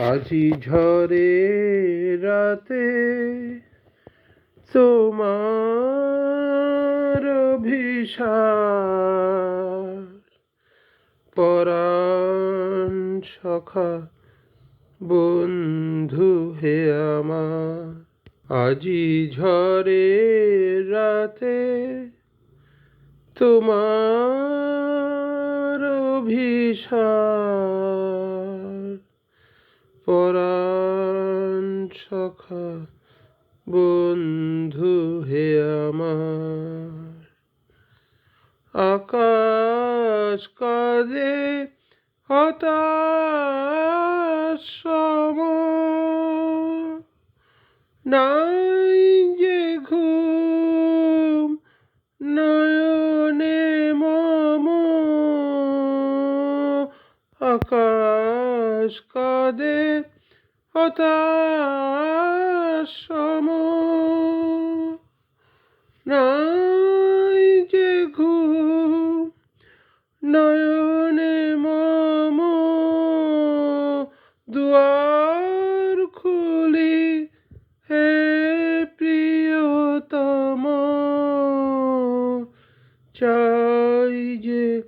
আজি ঝরে রাতে তোমার অভিসার পরাণ সখা, বন্ধু হে আমার, আজি ঝরে রাতে তোমার অভিসার পরাণ সখা বন্ধু হে আমার। আকাশ কাঁদে হতাশ নাই যে ঘুম নয়নে মম। আকাশ কাঁদে হতাশম। নাই যে ঘুম, নয়নে মম, দুয়ার খুলি হে প্রিয়তম। চাই যে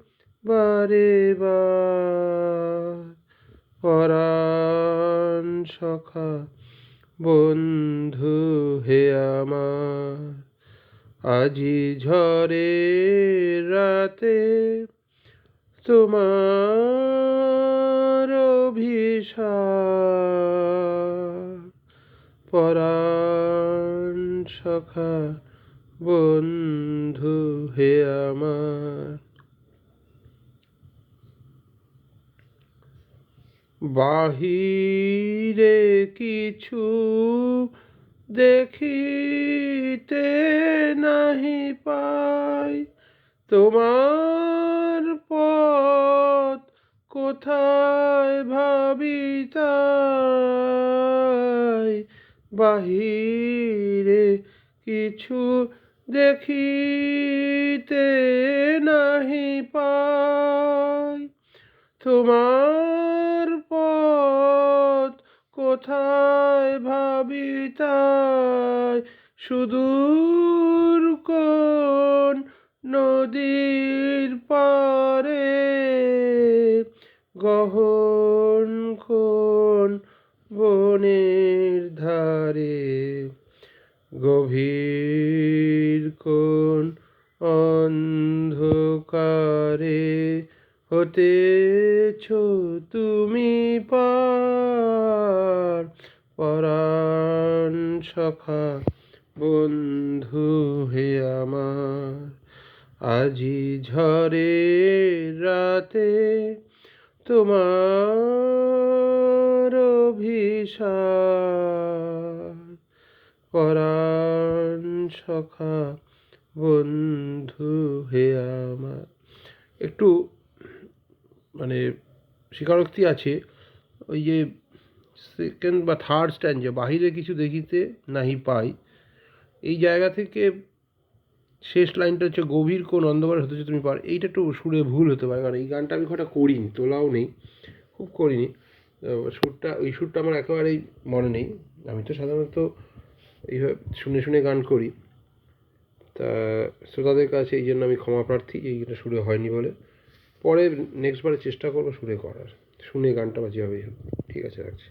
বারে বার বন্ধু হে আমার আজি ঝরে রাতে তোমার পরাণ সখা বন্ধু হে আমার। বাহিরে কিছু দেখিতে নাহি পাই। তোমার পথ কোথায় ভাবি তাই বাহিরে কিছু দেখিতে নাহি পাই। তোমার কোথায় ভাবি তাই? সুদূর কোন নদীর পারে গহন কোন বনের ধারে? গভীর কোন অন্ধকারে? হতেছ তুমি পার পরাণ সখা, বন্ধু হে আমার, আজি ঝরে রাতে তোমার অভিসার পরাণ সখা, বন্ধু হে আমার। একটু মানে স্বীকারোক্তি আছে, ওই যে সেকেন্ড বা থার্ড স্ট্যান্ডে বাহিরে কিছু দেখিতে নাহি পাই, এই জায়গা থেকে শেষ লাইনটা হচ্ছে গভীর কোন অন্ধকার হতেছে তুমি পার, এইটা একটু সুরে ভুল হতে পারে, কারণ এই গানটা আমি একটা করিনি, তোলাও নেই, খুব করিনি। সুরটা, ওই সুরটা আমার একেবারেই মনে নেই, আমি তো সাধারণত এইভাবে শুনে শুনে গান করি। তা শ্রোতাদের কাছে এই জন্য আমি ক্ষমা প্রার্থী এইটা সুরে হয়নি বলে। পরে নেক্সট বারে চেষ্টা করব সুরে করার, শুনে গানটা বা যেভাবেই হোক ঠিক আছে, রাখছি।